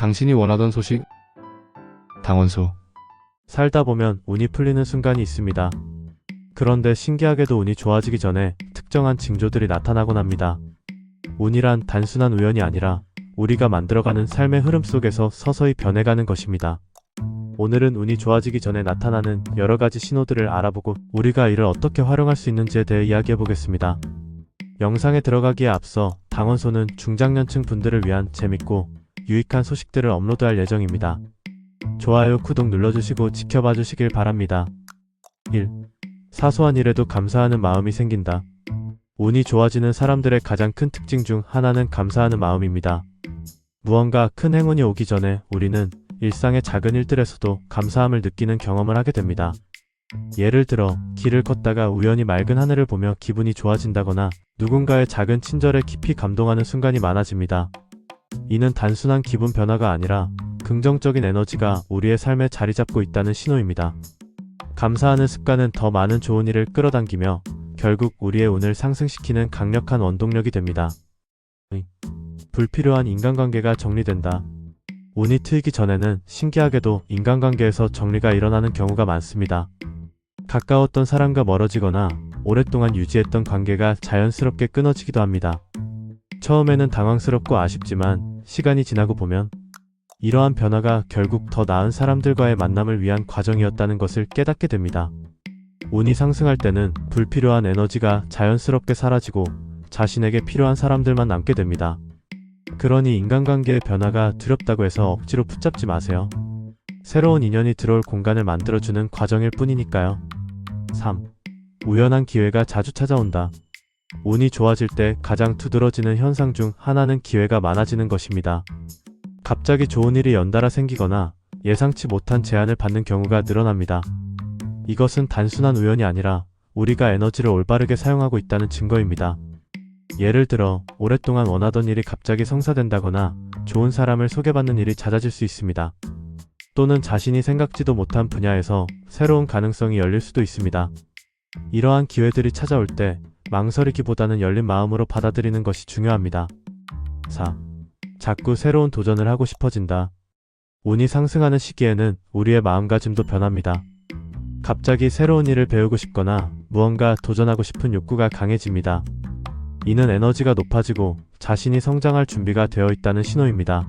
당신이 원하던 소식? 당원소. 살다 보면 운이 풀리는 순간이 있습니다. 그런데 신기하게도 운이 좋아지기 전에 특정한 징조들이 나타나곤 합니다. 운이란 단순한 우연이 아니라 우리가 만들어가는 삶의 흐름 속에서 서서히 변해가는 것입니다. 오늘은 운이 좋아지기 전에 나타나는 여러 가지 신호들을 알아보고 우리가 이를 어떻게 활용할 수 있는지에 대해 이야기해 보겠습니다. 영상에 들어가기에 앞서 당원소는 중장년층 분들을 위한 재밌고 유익한 소식들을 업로드할 예정입니다. 좋아요, 구독 눌러주시고 지켜봐 주시길 바랍니다. 1. 사소한 일에도 감사하는 마음이 생긴다. 운이 좋아지는 사람들의 가장 큰 특징 중 하나는 감사하는 마음입니다. 무언가 큰 행운이 오기 전에 우리는 일상의 작은 일들에서도 감사함을 느끼는 경험을 하게 됩니다. 예를 들어, 길을 걷다가 우연히 맑은 하늘을 보며 기분이 좋아진다거나 누군가의 작은 친절에 깊이 감동하는 순간이 많아집니다. 이는 단순한 기분 변화가 아니라 긍정적인 에너지가 우리의 삶에 자리 잡고 있다는 신호입니다. 감사하는 습관은 더 많은 좋은 일을 끌어당기며 결국 우리의 운을 상승시키는 강력한 원동력이 됩니다. 의. 불필요한 인간관계가 정리된다. 운이 트이기 전에는 신기하게도 인간관계에서 정리가 일어나는 경우가 많습니다. 가까웠던 사람과 멀어지거나 오랫동안 유지했던 관계가 자연스럽게 끊어지기도 합니다. 처음에는 당황스럽고 아쉽지만 시간이 지나고 보면 이러한 변화가 결국 더 나은 사람들과의 만남을 위한 과정이었다는 것을 깨닫게 됩니다. 운이 상승할 때는 불필요한 에너지가 자연스럽게 사라지고 자신에게 필요한 사람들만 남게 됩니다. 그러니 인간관계의 변화가 두렵다고 해서 억지로 붙잡지 마세요. 새로운 인연이 들어올 공간을 만들어주는 과정일 뿐이니까요. 3. 우연한 기회가 자주 찾아온다. 운이 좋아질 때 가장 두드러지는 현상 중 하나는 기회가 많아지는 것입니다. 갑자기 좋은 일이 연달아 생기거나 예상치 못한 제안을 받는 경우가 늘어납니다. 이것은 단순한 우연이 아니라 우리가 에너지를 올바르게 사용하고 있다는 증거입니다. 예를 들어 오랫동안 원하던 일이 갑자기 성사된다거나 좋은 사람을 소개받는 일이 잦아질 수 있습니다. 또는 자신이 생각지도 못한 분야에서 새로운 가능성이 열릴 수도 있습니다. 이러한 기회들이 찾아올 때 망설이기보다는 열린 마음으로 받아들이는 것이 중요합니다. 4. 자꾸 새로운 도전을 하고 싶어진다. 운이 상승하는 시기에는 우리의 마음가짐도 변합니다. 갑자기 새로운 일을 배우고 싶거나 무언가 도전하고 싶은 욕구가 강해집니다. 이는 에너지가 높아지고 자신이 성장할 준비가 되어 있다는 신호입니다.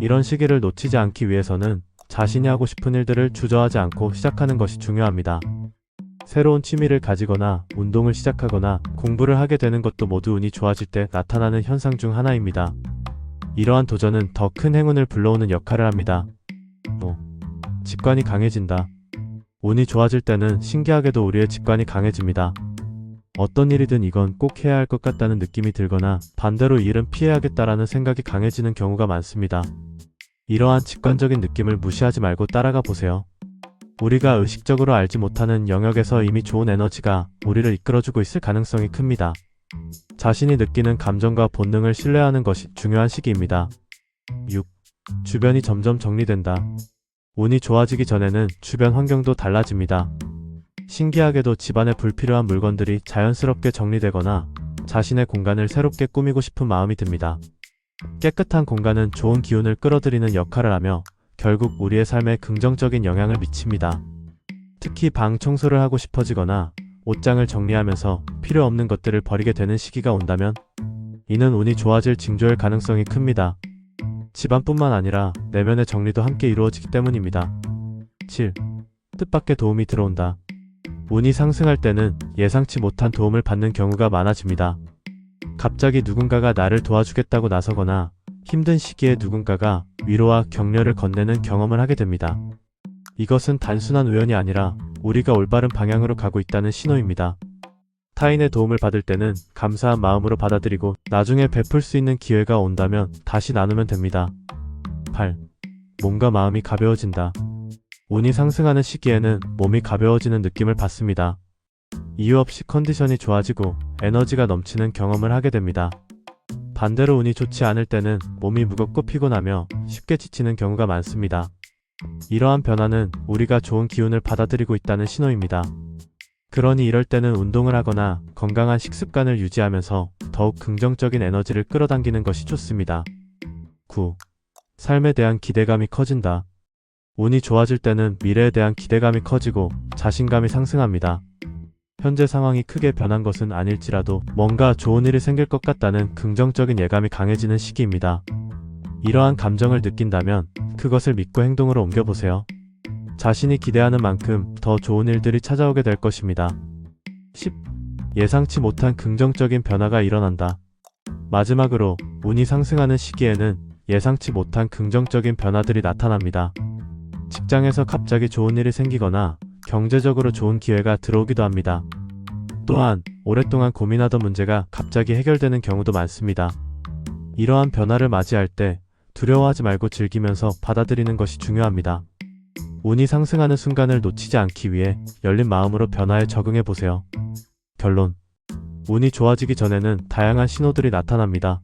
이런 시기를 놓치지 않기 위해서는 자신이 하고 싶은 일들을 주저하지 않고 시작하는 것이 중요합니다. 새로운 취미를 가지거나 운동을 시작하거나 공부를 하게 되는 것도 모두 운이 좋아질 때 나타나는 현상 중 하나입니다. 이러한 도전은 더 큰 행운을 불러오는 역할을 합니다. 5. 직관이 강해진다. 운이 좋아질 때는 신기하게도 우리의 직관이 강해집니다. 어떤 일이든 이건 꼭 해야 할 것 같다는 느낌이 들거나 반대로 이 일은 피해야겠다라는 생각이 강해지는 경우가 많습니다. 이러한 직관적인 느낌을 무시하지 말고 따라가 보세요. 우리가 의식적으로 알지 못하는 영역에서 이미 좋은 에너지가 우리를 이끌어주고 있을 가능성이 큽니다. 자신이 느끼는 감정과 본능을 신뢰하는 것이 중요한 시기입니다. 6. 주변이 점점 정리된다. 운이 좋아지기 전에는 주변 환경도 달라집니다. 신기하게도 집안에 불필요한 물건들이 자연스럽게 정리되거나 자신의 공간을 새롭게 꾸미고 싶은 마음이 듭니다. 깨끗한 공간은 좋은 기운을 끌어들이는 역할을 하며 결국 우리의 삶에 긍정적인 영향을 미칩니다. 특히 방 청소를 하고 싶어지거나 옷장을 정리하면서 필요 없는 것들을 버리게 되는 시기가 온다면 이는 운이 좋아질 징조일 가능성이 큽니다. 집안뿐만 아니라 내면의 정리도 함께 이루어지기 때문입니다. 7. 뜻밖의 도움이 들어온다. 운이 상승할 때는 예상치 못한 도움을 받는 경우가 많아집니다. 갑자기 누군가가 나를 도와주겠다고 나서거나 힘든 시기에 누군가가 위로와 격려를 건네는 경험을 하게 됩니다. 이것은 단순한 우연이 아니라 우리가 올바른 방향으로 가고 있다는 신호입니다. 타인의 도움을 받을 때는 감사한 마음으로 받아들이고 나중에 베풀 수 있는 기회가 온다면 다시 나누면 됩니다. 8. 몸과 마음이 가벼워진다. 운이 상승하는 시기에는 몸이 가벼워지는 느낌을 받습니다. 이유 없이 컨디션이 좋아지고 에너지가 넘치는 경험을 하게 됩니다. 반대로 운이 좋지 않을 때는 몸이 무겁고 피곤하며 쉽게 지치는 경우가 많습니다. 이러한 변화는 우리가 좋은 기운을 받아들이고 있다는 신호입니다. 그러니 이럴 때는 운동을 하거나 건강한 식습관을 유지하면서 더욱 긍정적인 에너지를 끌어당기는 것이 좋습니다. 9. 삶에 대한 기대감이 커진다. 운이 좋아질 때는 미래에 대한 기대감이 커지고 자신감이 상승합니다. 현재 상황이 크게 변한 것은 아닐지라도 뭔가 좋은 일이 생길 것 같다는 긍정적인 예감이 강해지는 시기입니다. 이러한 감정을 느낀다면 그것을 믿고 행동으로 옮겨보세요. 자신이 기대하는 만큼 더 좋은 일들이 찾아오게 될 것입니다. 10. 예상치 못한 긍정적인 변화가 일어난다. 마지막으로 운이 상승하는 시기에는 예상치 못한 긍정적인 변화들이 나타납니다. 직장에서 갑자기 좋은 일이 생기거나 경제적으로 좋은 기회가 들어오기도 합니다. 또한 오랫동안 고민하던 문제가 갑자기 해결되는 경우도 많습니다. 이러한 변화를 맞이할 때 두려워하지 말고 즐기면서 받아들이는 것이 중요합니다. 운이 상승하는 순간을 놓치지 않기 위해 열린 마음으로 변화에 적응해 보세요. 결론. 운이 좋아지기 전에는 다양한 신호들이 나타납니다.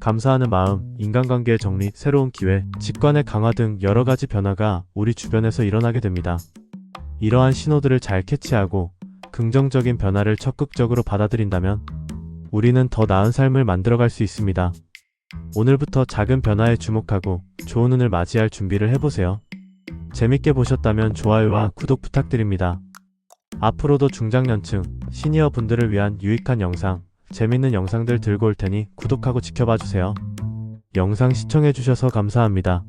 감사하는 마음, 인간관계의 정리, 새로운 기회, 직관의 강화 등 여러 가지 변화가 우리 주변에서 일어나게 됩니다. 이러한 신호들을 잘 캐치하고 긍정적인 변화를 적극적으로 받아들인다면 우리는 더 나은 삶을 만들어갈 수 있습니다. 오늘부터 작은 변화에 주목하고 좋은 운을 맞이할 준비를 해보세요. 재밌게 보셨다면 좋아요와 구독 부탁드립니다. 앞으로도 중장년층, 시니어 분들을 위한 유익한 영상, 재밌는 영상들 들고 올 테니 구독하고 지켜봐 주세요. 영상 시청해주셔서 감사합니다.